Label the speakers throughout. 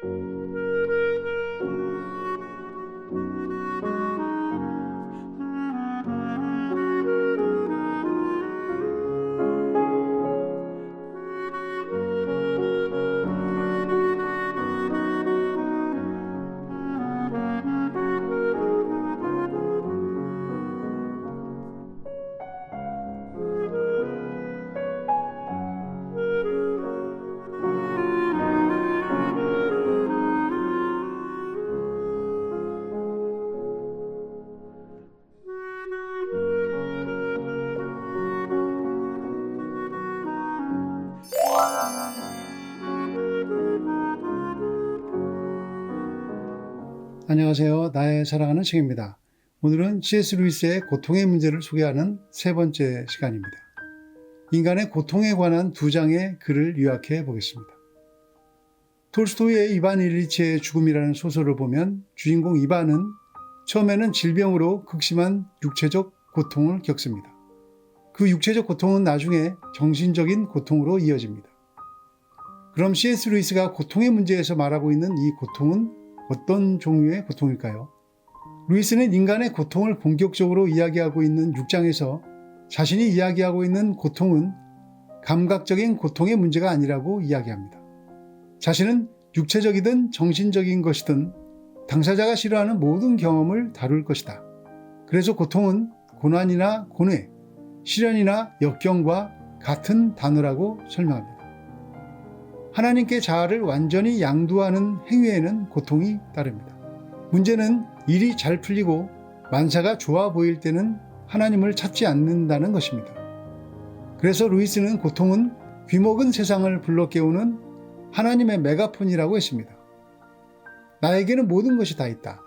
Speaker 1: Thank you. 안녕하세요. 나의 사랑하는 책입니다. 오늘은 C.S. 루이스의 고통의 문제를 소개하는 세 번째 시간입니다. 인간의 고통에 관한 두 장의 글을 요약해 보겠습니다. 톨스토이의 이반 일리치의 죽음이라는 소설을 보면 주인공 이반은 처음에는 질병으로 극심한 육체적 고통을 겪습니다. 그 육체적 고통은 나중에 정신적인 고통으로 이어집니다. 그럼 C.S. 루이스가 고통의 문제에서 말하고 있는 이 고통은 어떤 종류의 고통일까요? 루이스는 인간의 고통을 본격적으로 이야기하고 있는 6장에서 자신이 이야기하고 있는 고통은 감각적인 고통의 문제가 아니라고 이야기합니다. 자신은 육체적이든 정신적인 것이든 당사자가 싫어하는 모든 경험을 다룰 것이다. 그래서 고통은 고난이나 고뇌, 시련이나 역경과 같은 단어라고 설명합니다. 하나님께 자아를 완전히 양도하는 행위에는 고통이 따릅니다. 문제는 일이 잘 풀리고 만사가 좋아 보일 때는 하나님을 찾지 않는다는 것입니다. 그래서 루이스는 고통은 귀먹은 세상을 불러 깨우는 하나님의 메가폰이라고 했습니다. 나에게는 모든 것이 다 있다.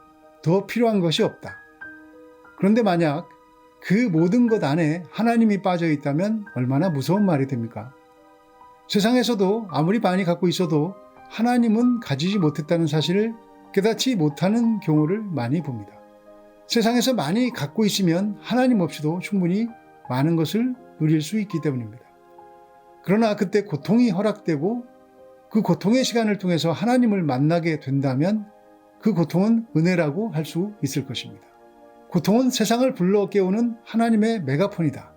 Speaker 1: 더 필요한 것이 없다. 그런데 만약 그 모든 것 안에 하나님이 빠져 있다면 얼마나 무서운 말이 됩니까? 세상에서도 아무리 많이 갖고 있어도 하나님은 가지지 못했다는 사실을 깨닫지 못하는 경우를 많이 봅니다. 세상에서 많이 갖고 있으면 하나님 없이도 충분히 많은 것을 누릴 수 있기 때문입니다. 그러나 그때 고통이 허락되고 그 고통의 시간을 통해서 하나님을 만나게 된다면 그 고통은 은혜라고 할 수 있을 것입니다. 고통은 세상을 불러 깨우는 하나님의 메가폰이다.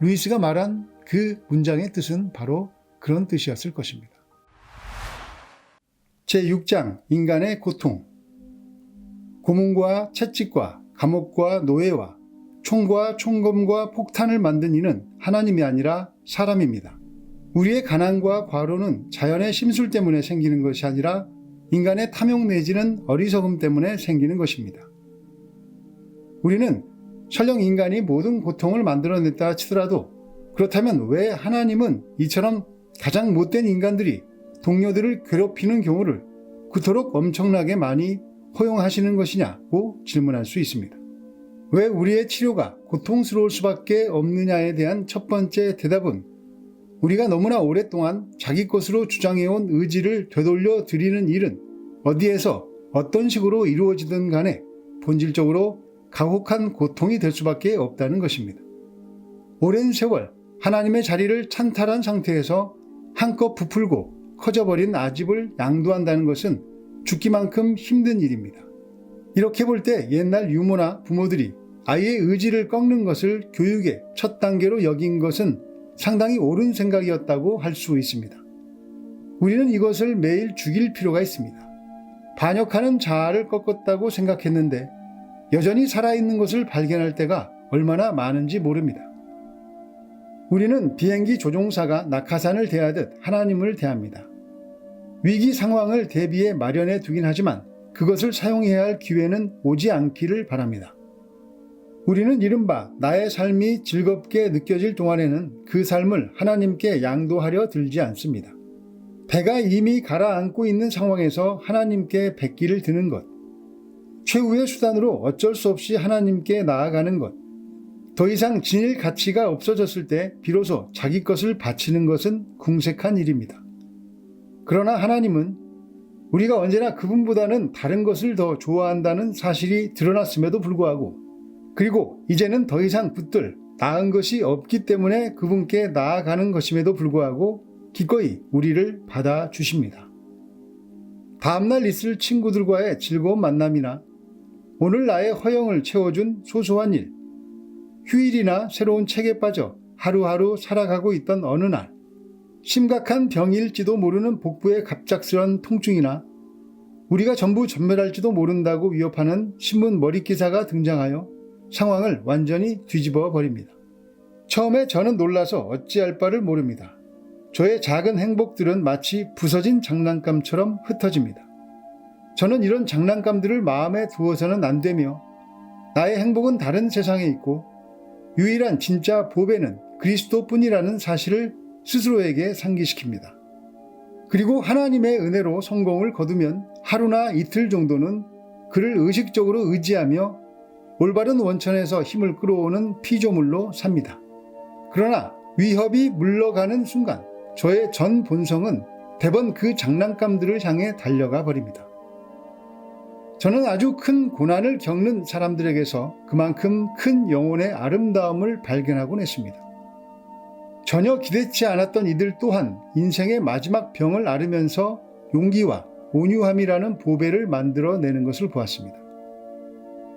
Speaker 1: 루이스가 말한 그 문장의 뜻은 바로 그런 뜻이었을 것입니다. 제6장 인간의 고통 고문과 채찍과 감옥과 노예와 총과 총검과 폭탄을 만든 이는 하나님이 아니라 사람입니다. 우리의 가난과 과로는 자연의 심술 때문에 생기는 것이 아니라 인간의 탐욕 내지는 어리석음 때문에 생기는 것입니다. 우리는 설령 인간이 모든 고통을 만들어냈다 치더라도 그렇다면 왜 하나님은 이처럼 가장 못된 인간들이 동료들을 괴롭히는 경우를 그토록 엄청나게 많이 허용하시는 것이냐고 질문할 수 있습니다. 왜 우리의 치료가 고통스러울 수밖에 없느냐에 대한 첫 번째 대답은 우리가 너무나 오랫동안 자기 것으로 주장해온 의지를 되돌려 드리는 일은 어디에서 어떤 식으로 이루어지든 간에 본질적으로 가혹한 고통이 될 수밖에 없다는 것입니다. 오랜 세월 하나님의 자리를 찬탈한 상태에서 한껏 부풀고 커져버린 아집을 양도한다는 것은 죽기만큼 힘든 일입니다. 이렇게 볼 때 옛날 유모나 부모들이 아이의 의지를 꺾는 것을 교육의 첫 단계로 여긴 것은 상당히 옳은 생각이었다고 할 수 있습니다. 우리는 이것을 매일 죽일 필요가 있습니다. 반역하는 자아를 꺾었다고 생각했는데 여전히 살아있는 것을 발견할 때가 얼마나 많은지 모릅니다. 우리는 비행기 조종사가 낙하산을 대하듯 하나님을 대합니다. 위기 상황을 대비해 마련해 두긴 하지만 그것을 사용해야 할 기회는 오지 않기를 바랍니다. 우리는 이른바 나의 삶이 즐겁게 느껴질 동안에는 그 삶을 하나님께 양도하려 들지 않습니다. 배가 이미 가라앉고 있는 상황에서 하나님께 백기를 드는 것, 최후의 수단으로 어쩔 수 없이 하나님께 나아가는 것, 더 이상 지닐 가치가 없어졌을 때 비로소 자기 것을 바치는 것은 궁색한 일입니다. 그러나 하나님은 우리가 언제나 그분보다는 다른 것을 더 좋아한다는 사실이 드러났음에도 불구하고 그리고 이제는 더 이상 붙들 나은 것이 없기 때문에 그분께 나아가는 것임에도 불구하고 기꺼이 우리를 받아 주십니다. 다음날 있을 친구들과의 즐거운 만남이나 오늘 나의 허영을 채워준 소소한 일, 휴일이나 새로운 책에 빠져 하루하루 살아가고 있던 어느 날, 심각한 병일지도 모르는 복부의 갑작스런 통증이나 우리가 전부 전멸할지도 모른다고 위협하는 신문 머리 기사가 등장하여 상황을 완전히 뒤집어 버립니다. 처음에 저는 놀라서 어찌할 바를 모릅니다. 저의 작은 행복들은 마치 부서진 장난감처럼 흩어집니다. 저는 이런 장난감들을 마음에 두어서는 안 되며 나의 행복은 다른 세상에 있고 유일한 진짜 보배는 그리스도뿐이라는 사실을 스스로에게 상기시킵니다. 그리고 하나님의 은혜로 성공을 거두면 하루나 이틀 정도는 그를 의식적으로 의지하며 올바른 원천에서 힘을 끌어오는 피조물로 삽니다. 그러나 위협이 물러가는 순간 저의 전 본성은 대번 그 장난감들을 향해 달려가 버립니다. 저는 아주 큰 고난을 겪는 사람들에게서 그만큼 큰 영혼의 아름다움을 발견하곤 했습니다. 전혀 기대치 않았던 이들 또한 인생의 마지막 병을 앓으면서 용기와 온유함이라는 보배를 만들어내는 것을 보았습니다.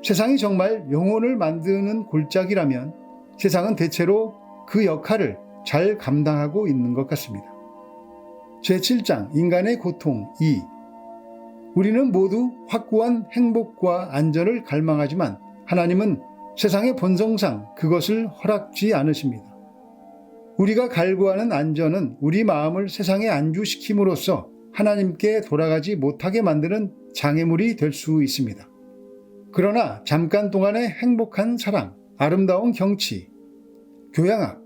Speaker 1: 세상이 정말 영혼을 만드는 골짜기라면 세상은 대체로 그 역할을 잘 감당하고 있는 것 같습니다. 제7장 인간의 고통 2 우리는 모두 확고한 행복과 안전을 갈망하지만 하나님은 세상의 본성상 그것을 허락지 않으십니다. 우리가 갈구하는 안전은 우리 마음을 세상에 안주시킴으로써 하나님께 돌아가지 못하게 만드는 장애물이 될 수 있습니다. 그러나 잠깐 동안의 행복한 사랑, 아름다운 경치, 교양학,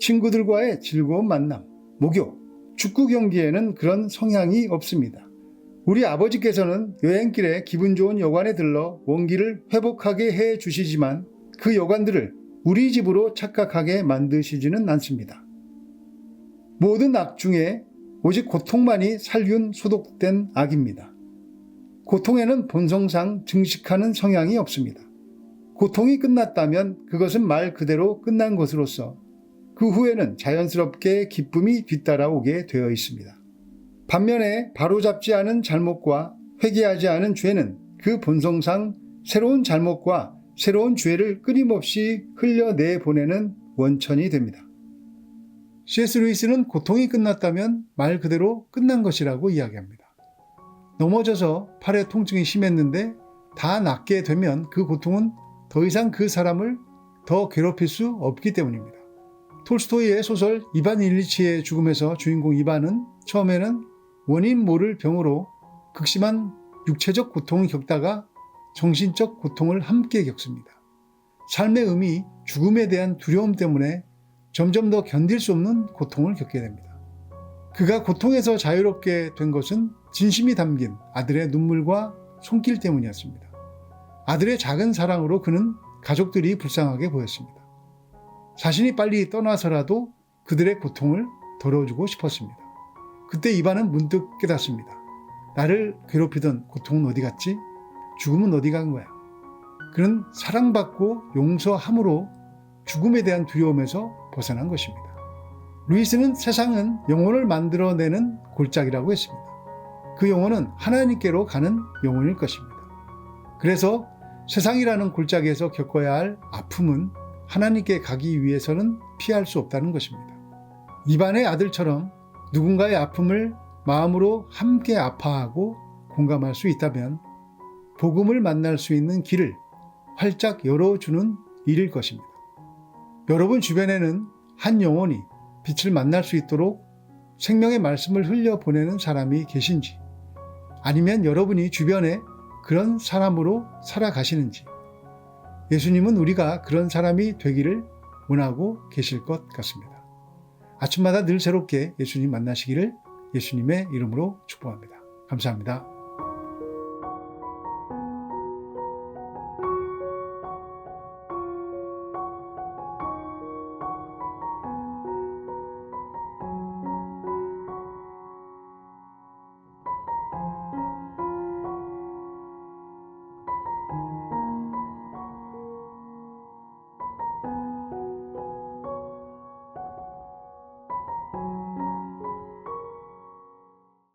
Speaker 1: 친구들과의 즐거운 만남, 목욕, 축구 경기에는 그런 성향이 없습니다. 우리 아버지께서는 여행길에 기분 좋은 여관에 들러 원기를 회복하게 해 주시지만 그 여관들을 우리 집으로 착각하게 만드시지는 않습니다. 모든 악 중에 오직 고통만이 살균 소독된 악입니다. 고통에는 본성상 증식하는 성향이 없습니다. 고통이 끝났다면 그것은 말 그대로 끝난 것으로서 그 후에는 자연스럽게 기쁨이 뒤따라오게 되어 있습니다. 반면에 바로잡지 않은 잘못과 회개하지 않은 죄는 그 본성상 새로운 잘못과 새로운 죄를 끊임없이 흘려내 보내는 원천이 됩니다. C.S. 루이스는 고통이 끝났다면 말 그대로 끝난 것이라고 이야기합니다. 넘어져서 팔의 통증이 심했는데 다 낫게 되면 그 고통은 더 이상 그 사람을 더 괴롭힐 수 없기 때문입니다. 톨스토이의 소설 이반 일리치의 죽음에서 주인공 이반은 처음에는 원인 모를 병으로 극심한 육체적 고통을 겪다가 정신적 고통을 함께 겪습니다. 삶의 의미, 죽음에 대한 두려움 때문에 점점 더 견딜 수 없는 고통을 겪게 됩니다. 그가 고통에서 자유롭게 된 것은 진심이 담긴 아들의 눈물과 손길 때문이었습니다. 아들의 작은 사랑으로 그는 가족들이 불쌍하게 보였습니다. 자신이 빨리 떠나서라도 그들의 고통을 덜어주고 싶었습니다. 그때 이반은 문득 깨닫습니다. 나를 괴롭히던 고통은 어디 갔지? 죽음은 어디 간 거야? 그는 사랑받고 용서함으로 죽음에 대한 두려움에서 벗어난 것입니다. 루이스는 세상은 영혼을 만들어내는 골짜기라고 했습니다. 그 영혼은 하나님께로 가는 영혼일 것입니다. 그래서 세상이라는 골짜기에서 겪어야 할 아픔은 하나님께 가기 위해서는 피할 수 없다는 것입니다. 이반의 아들처럼 누군가의 아픔을 마음으로 함께 아파하고 공감할 수 있다면 복음을 만날 수 있는 길을 활짝 열어주는 일일 것입니다. 여러분 주변에는 한 영혼이 빛을 만날 수 있도록 생명의 말씀을 흘려보내는 사람이 계신지, 아니면 여러분이 주변에 그런 사람으로 살아가시는지, 예수님은 우리가 그런 사람이 되기를 원하고 계실 것 같습니다. 아침마다 늘 새롭게 예수님 만나시기를 예수님의 이름으로 축복합니다. 감사합니다.